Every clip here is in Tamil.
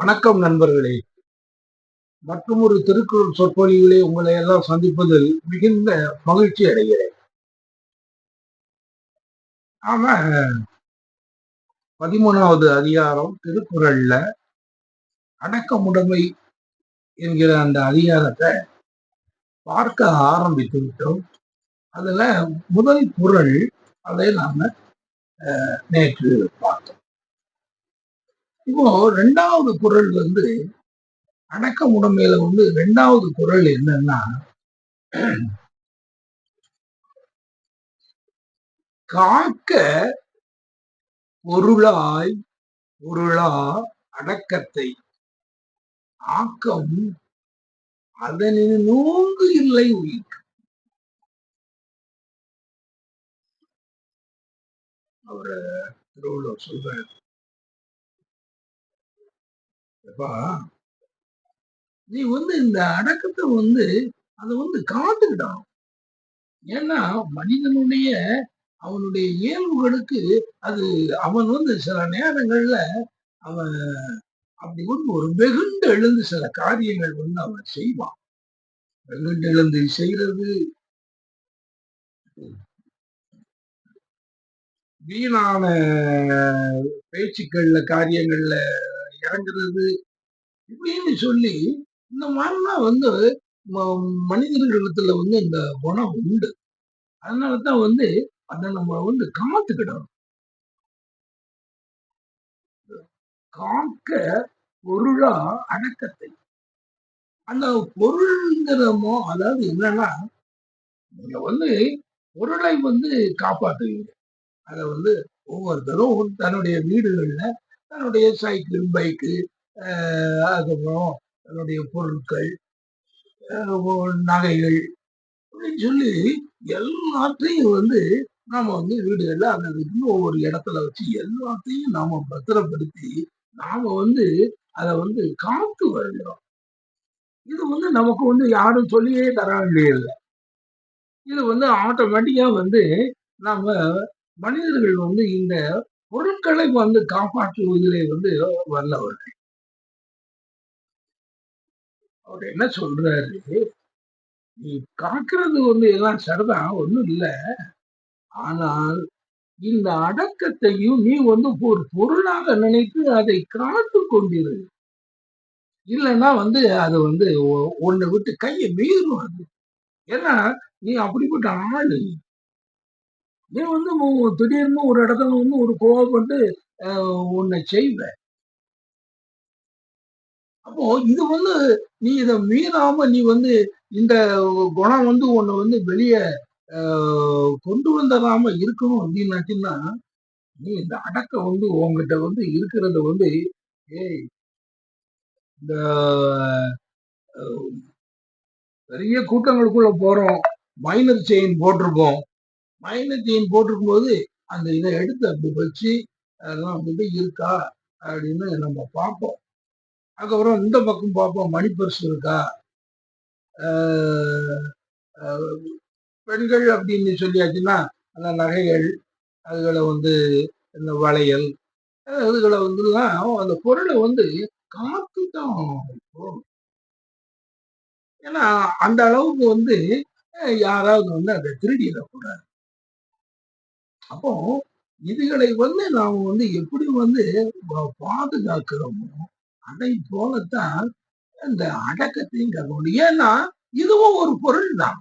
வணக்கம் நண்பர்களே. மற்றும் ஒரு திருக்குறள் சொற்பொழிவிலே உங்களை எல்லாம் சந்திப்பதில் மிகுந்த மகிழ்ச்சி அடைகிறேன். ஆம பதிமூணாவது அதிகாரம் திருக்குறள்ல அடக்கமுடைமை என்கிற அந்த அதிகாரத்தை பார்க்க ஆரம்பித்து விட்டோம் அதுல முதல் குரல் அதை நாம நேற்று பார்த்தோம். இப்போ ரெண்டாவது குறள் வந்து அடக்கமுடைமையில வந்து ரெண்டாவது குரல் என்னன்னா காக்க பொருளாய் பொருளா அடக்கத்தை. ஆக்கம் அதனின் நோங்கு இல்லை உயிர் அவர் திருவள்ளுவர் சொல்றாரு நீ வந்து இந்த அடக்கத்தை வந்து அதை வந்து காத்துக்கிட்டான் ஏன்னா மனிதனுடைய அவனுடைய இயல்புகளுக்கு அது அவன் வந்து சில நேரங்கள்ல அவன் அப்படி வந்து ஒரு வெகுண்டு எழுந்து சில காரியங்கள் வந்து அவன் செய்வான். வெகுண்டு எழுந்து செய்யறது வீணான பேச்சுக்கள்ல காரியங்கள்ல இறங்குறது. இப்படின்னு சொல்லி இந்த மாதிரிலாம் வந்து மனிதர்களிடத்துல வந்து இந்த குணம் உண்டு. அதனாலதான் வந்து அதை நம்ம வந்து காத்துக்கிடணும். காக்க பொருளா அடக்கத்தை. அந்த பொருள்ங்கிறமோ அதாவது என்னன்னா நீங்க வந்து பொருளை வந்து காப்பாற்றுவீங்க அதை வந்து ஒவ்வொருத்தரும் தன்னுடைய வீடுகள்ல தன்னுடைய சைக்கிள் பைக்கு அதுக்கப்புறம் தன்னுடைய பொருட்கள் நகைகள் அப்படின்னு சொல்லி எல்லாத்தையும் வந்து நாம வந்து வீடுகள்ல அந்த வீட்டுல ஒவ்வொரு இடத்துல வச்சு எல்லாத்தையும் நாம பத்திரப்படுத்தி நாம வந்து அதை வந்து காத்து வருகிறோம். இது வந்து நமக்கு வந்து யாரும் சொல்லியே தர வேண்டியதில்லை. இது வந்து ஆட்டோமேட்டிக்கா வந்து நாம மனிதர்கள் வந்து இந்த பொருட்களை வந்து காப்பாற்றுவதிலே வந்து வல்லவர்கள். அவர் என்ன சொல்றாரு? நீ காக்குறது வந்து எல்லாம் சரிதான் ஒண்ணும் இல்லை. ஆனால் இந்த அடக்கத்தையும் நீ வந்து ஒரு பொருளாக நினைத்து அதை காத்து கொண்டிரு. இல்லைன்னா வந்து அது வந்து உன்னை விட்டு கையை மீறும் அது. ஏன்னா நீ அப்படிப்பட்ட ஆளு. நீ வந்து திடீர்னு ஒரு இடத்துல வந்து ஒரு கோவப்பட்டு உன்னை செய்வ. அப்போ இது வந்து நீ இதை மீறாம நீ வந்து இந்த குணம் வந்து உன்னை வந்து வெளியே கொண்டு வந்துடாம இருக்கணும் அப்படின்னாச்சுன்னா நீ இந்த அடக்கம் வந்து உங்ககிட்ட வந்து இருக்கிறத வந்து ஏய் இந்த பெரிய கூட்டங்களுக்குள்ள போறோம் மைனர் செயின் போட்டிருக்கோம் மைனர் போட்டிருக்கும் போது அந்த இதை எடுத்து அப்படி வச்சு அதெல்லாம் வந்து இருக்கா அப்படின்னு நம்ம பார்ப்போம். அதுக்கப்புறம் இந்த பக்கம் பார்ப்போம். மணிப்பரிசு இருக்கா? பெண்கள் அப்படின்னு சொல்லியாச்சுன்னா அந்த நகைகள் அதுகளை வந்து இந்த வளையல் அதுகளை வந்துலாம் அந்த பொருளை வந்து காத்து தான் ஏன்னா அந்த அளவுக்கு வந்து யாராவது வந்து அதை திருடிடக்கூடாது. அப்போ இதுகளை வந்து நாம் வந்து எப்படி வந்து பாதுகாக்கிறோமோ அதை போலத்தான் இந்த அடக்கத்தையும் கற்கணும் ஏன்னா இதுவும் ஒரு பொருள் தான்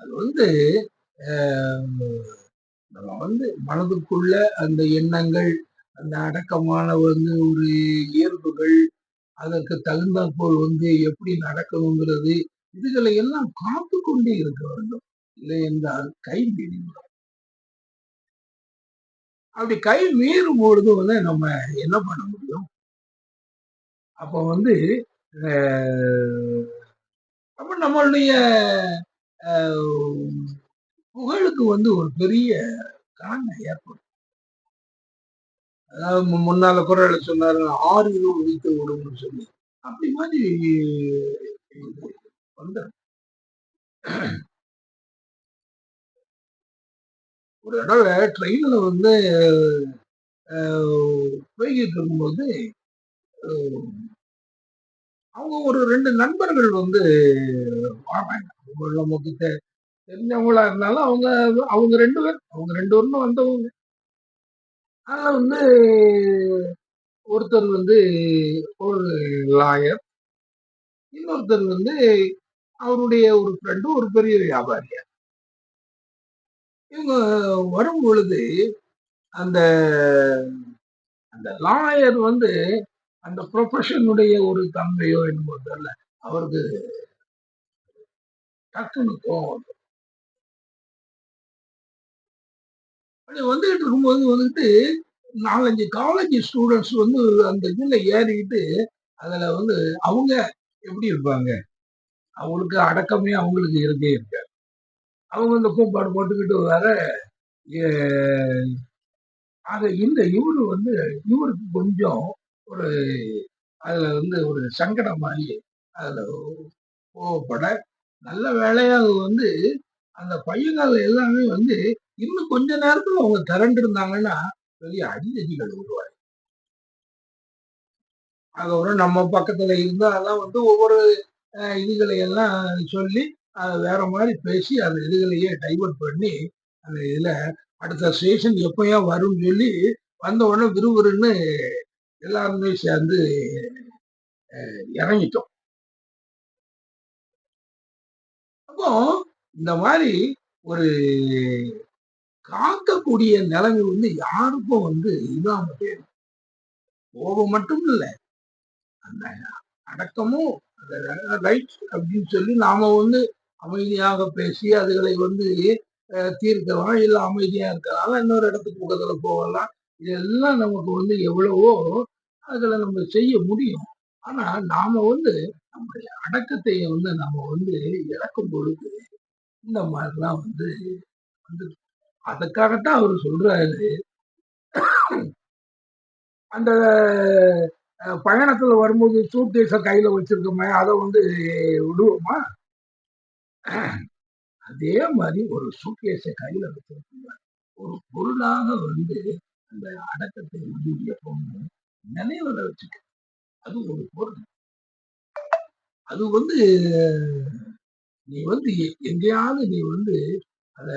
அது வந்து நம்ம வந்து மனதுக்குள்ள அந்த எண்ணங்கள் அந்த அடக்கமான வந்து ஒரு இயல்புகள் அதற்கு தகுந்தாற்போல் வந்து எப்படி நடக்கணுங்கிறது இதுகளை எல்லாம் காத்து கொண்டே இருக்க வேண்டும். இல்லை என்றால் கை மீறிவிடும் அப்படி கை மீறும் பொழுது வந்து நம்ம என்ன பண்ண முடியும்? அப்போ வந்து அப்ப நம்மளுடைய புகழுக்கு வந்து ஒரு பெரிய காரணம் ஏற்படும். அதாவது முன்னால குரல் சொன்னாரு ஆறு இரவு வைத்து விடும்னு சொல்லி. அப்படி மாதிரி வந்துடும் ஒரு தடவை ட்ரெயின்ல வந்து போய்கிட்டு இருக்கும்போது அவங்க ஒரு ரெண்டு நண்பர்கள் வந்து வாங்க நமக்கு தெரிஞ்சவங்களா இருந்தாலும் அவங்க அவங்க ரெண்டு பேர் அவங்க ரெண்டு பேரும் வந்தவங்க. அதில் வந்து ஒருத்தர் வந்து ஒரு லாயர் இன்னொருத்தர் வந்து அவருடைய ஒரு ஃப்ரெண்டு ஒரு பெரிய வியாபாரியார். இவங்க வரும் பொழுது அந்த அந்த லாயர் வந்து அந்த ப்ரொஃபஷனுடைய ஒரு தன்மையோ என்னமோ தெரியல. அவருக்கு டக்குன்னு கோவம் அப்படி வந்துகிட்டு இருக்கும்போது வந்துட்டு நாலஞ்சு காலேஜ் ஸ்டூடெண்ட்ஸ் வந்து அந்த இதுல ஏறிக்கிட்டு அதுல வந்து அவங்க எப்படி இருப்பாங்க? அவங்களுக்கு அடக்கமே அவங்களுக்கு இருக்கே இருக்காது. அவங்க இந்த கூப்பாடு போட்டுக்கிட்டு வர எ- இந்த இவரு வந்து இவருக்கு கொஞ்சம் ஒரு அதில் வந்து ஒரு சங்கடம் மாதிரி அதுல கோவப்பட நல்ல வேலையாக அது வந்து அந்த பையன்கள் எல்லாமே வந்து இன்னும் கொஞ்ச நேரத்தில் அவங்க திரண்டு இருந்தாங்கன்னா பெரிய அடிதடிகள் உருவாய் அதோட நம்ம பக்கத்தில் இருந்தால் அதெல்லாம் வந்து ஒவ்வொரு இதுகளை எல்லாம் சொல்லி அதை வேற மாதிரி பேசி அந்த இதுகளையே டைவர்ட் பண்ணி அந்த இதுல அடுத்த ஸ்டேஷன் எப்பயா வரும்னு சொல்லி வந்த உடனே விறுவிறுன்னு எல்லாருமே சேர்ந்து இறங்கிட்டோம். அப்போ இந்த மாதிரி ஒரு காக்கக்கூடிய நிலைமை வந்து யாருக்கும் வந்து இல்லாம போயிடும். கோபம் மட்டும் இல்லை. அந்த அடக்கமும் ரைட் அப்படின்னு சொல்லி நாம வந்து அமைதியாக பேசி அதுகளை வந்து தீர்க்கலாம் இல்ல அமைதியா இருக்கலாம். இன்னொரு இடத்துக்கு பக்கத்துல போகலாம். இதெல்லாம் நமக்கு வந்து எவ்வளவோ அதுல நம்ம செய்ய முடியும். ஆனா நாம வந்து நம்முடைய அடக்கத்தை வந்து நாம வந்து இழக்கும் பொழுது இந்த மாதிரிலாம் வந்து வந்து அதுக்காகத்தான் அவர் சொல்றாரு. அந்த பயணத்துல வரும்போது சூட்கேஸ கையில வச்சிருக்கோமே அதை வந்து விடுவோமா? அதே மாதிரி ஒரு சூட்கேஸை கையில வச்சிருக்கோம் ஒரு பொருளாக வந்து அந்த அடக்கத்தை வந்து எப்பவும் நினைவுல வச்சுக்க அது ஒரு பொருள். அது வந்து நீ வந்து எங்கேயாவது நீ வந்து அத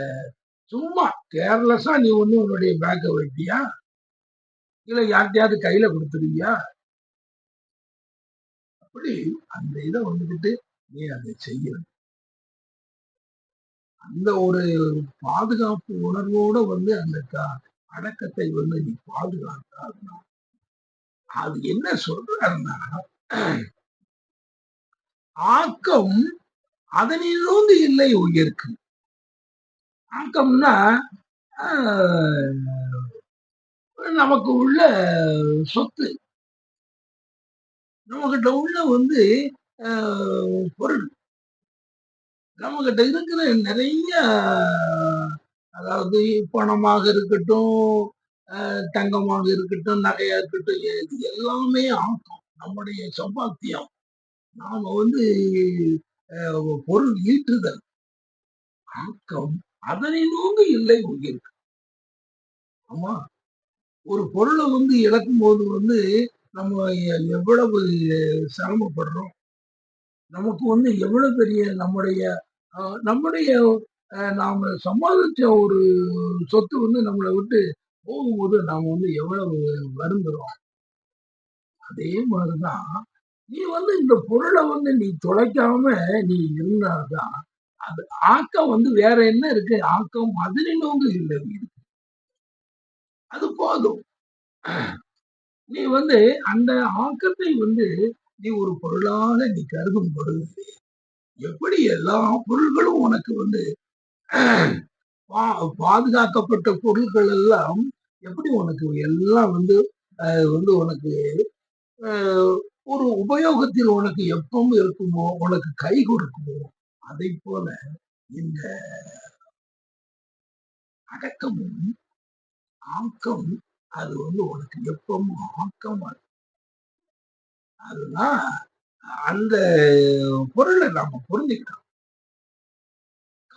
சும்மா கேர்லெஸ்ஸா நீ ஒண்ணு உன்னுடைய பேக்கை வைப்பியா? இல்ல யார்கிட்டயாவது கையில கொடுத்துருவியா அப்படி அந்த இதை வந்துக்கிட்டு நீ அதை செய்யணும். அந்த ஒரு பாதுகாப்பு உணர்வோட வந்து அந்த அடக்கத்தை வந்து நீ பாதுகாத்தா அது என்ன சொல்றாருன்னா ஆக்கம் அதனிலிருந்து இல்லை உயர்க்கு. ஆக்கம்னா ஆஹ், நமக்கு உள்ள சொத்து. நம்மகிட்ட உள்ள வந்து ஆஹ், நம்ம கிட்ட இருக்கிற நிறைய அதாவது பணமாக இருக்கட்டும் ஆஹ், தங்கமாக இருக்கட்டும் நகையா இருக்கட்டும் இது எல்லாமே ஆக்கம். நம்முடைய சம்பாத்தியம் நாம வந்து ஆஹ், பொருள் ஈட்டுதல். ஆக்கம். அதனை நோக்கி இல்லை உயிருக்கு ஆமா. ஒரு பொருளை வந்து இழக்கும் போது வந்து நம்ம எவ்வளவு சிரமப்படுறோம்? நமக்கு வந்து எவ்வளவு பெரிய நம்முடைய நம்முடைய ஆஹ், நாம சம்பாதிச்ச ஒரு சொத்து வந்து நம்மளை விட்டு போகும்போது நாம் வந்து எவ்வளவு வருந்துறோம்? அதே மாதிரிதான் நீ வந்து இந்த பொருளை வந்து நீ தொலைக்காம நீ இருந்தாதான் அது ஆக்கம் வந்து வேற என்ன இருக்கு? ஆக்கம் அதனை இல்லை. அது போதும். நீ வந்து அந்த ஆக்கத்தை வந்து நீ ஒரு பொருளாக நீ கருதும் பொழுது எப்படி எல்லா பொருள்களும் உனக்கு வந்து பா- பாதுகாக்கப்பட்ட பொருட்கள் எல்லாம் எப்படி உனக்கு எல்லாம் வந்து அஹ், வந்து உனக்கு ஒரு உபயோகத்தில் உனக்கு எப்பவும் இருக்குமோ உனக்கு கை கொடுக்குமோ அதை போல இந்த அடக்கமும் ஆக்கம் அது வந்து உனக்கு எப்பவும் ஆக்கம் அதுதான் அந்த பொருளை நாம புரிஞ்சுக்கிட்டோம்.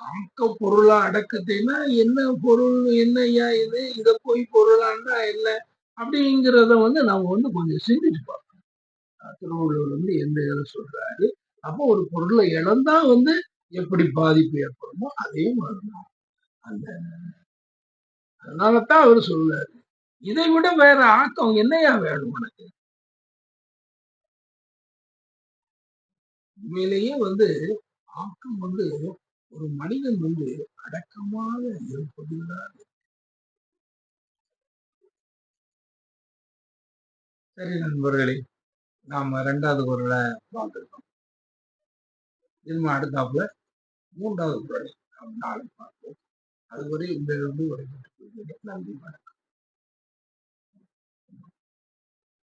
காக்க பொருளா அடக்கத்தைன்னா என்ன பொருள் என்ன ஐயா இது? இத போய் பொருளான்னா என்ன? அப்படிங்கிறத வந்து நம்ம வந்து கொஞ்சம் சிந்திச்சு பார்க்கணும். திருவள்ளுவர் வந்து எந்த இதை சொல்றாரு? அப்போ ஒரு பொருளை இழந்தா வந்து எப்படி பாதிப்பு ஏற்படுமோ அதே மாதிரிதான். அந்த அதனாலதான் அவர் சொல்றாரு. இதை விட வேற ஆக்கம் என்னையா வேணும் உனக்கு? உண்மையிலேயே வந்து ஆக்கம் வந்து ஒரு மனிதன் வந்து அடக்கமாக இருப்பதுதான் சரி நண்பர்களே நாம ரெண்டாவது குரலை பார்த்துருக்கோம். திரும்ப அடுத்தாப்புல மூன்றாவது குரலை நாம் நாளை பார்ப்போம். அதுவரை இந்த ஒரு நன்றி வணக்கம்.